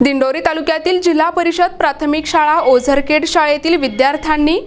दिंडोरी तालुक्यातील जिल्हा परिषद प्राथमिक शाळा ओझरखेड शाळेतील विद्यार्थ्यांनी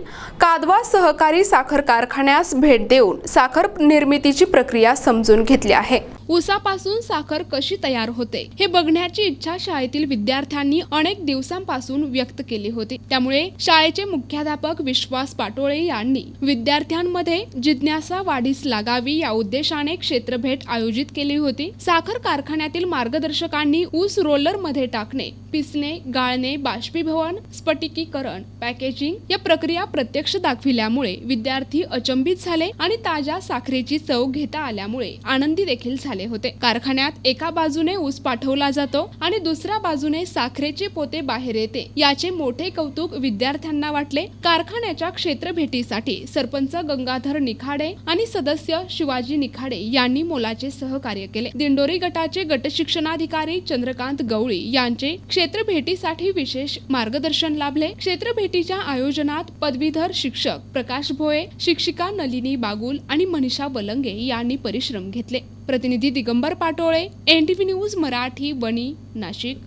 कादवा सहकारी साखर कारखान्यास भेट देऊन साखर निर्मितीची प्रक्रिया समजून घेतली आहे. उसापासून साखर कशी तयार होते? हे बघण्याची इच्छा शाळेतील विद्यार्थ्यांनी अनेक दिवसांपासून व्यक्त केली होती. त्यामुळे शाळेचे मुख्याध्यापक विश्वास पाटोळे यांनी विद्यार्थ्यांमध्ये जिज्ञासा वाढीस लागावी या उद्देशाने क्षेत्रभेट आयोजित केली होती. साखर कारखान्यातील मार्गदर्शकांनी ऊस रोलरमध्ये टाकणे पिसणे गाळणे बाष्पीभवन स्फटिकीकरण पॅकेजिंग या प्रक्रिया प्रत्यक्ष दाखविल्यामुळे विद्यार्थी अचंबित झाले आणि ताज्या साखरेची चव घेता आल्यामुळे आनंदी देखील झाले. होते. कारखान्यात एका बाजूने ऊस पाठवला जातो आणि दुसऱ्या बाजूने साखरेचे पोते बाहेर येते. याचे मोठे कौतुक विद्यार्थ्यांना वाटले. कारखान्याच्या क्षेत्र भेटीसाठी सरपंच गंगाधर निखाडे आणि सदस्य शिवाजी निखाडे यांनी मोलाचे सहकार्य केले. दिंडोरी गटाचे गट शिक्षणाधिकारी चंद्रकांत गवळी यांचे क्षेत्र भेटीसाठी विशेष मार्गदर्शन लाभले. क्षेत्र भेटीच्या आयोजनात पदवीधर शिक्षक प्रकाश भोये शिक्षिका नलिनी बागुल आणि मनीषा बलंगे यांनी परिश्रम घेतले. प्रतिनिधी दिगंबर पाटोळे एनटीव्ही न्यूज मराठी वणी नाशिक.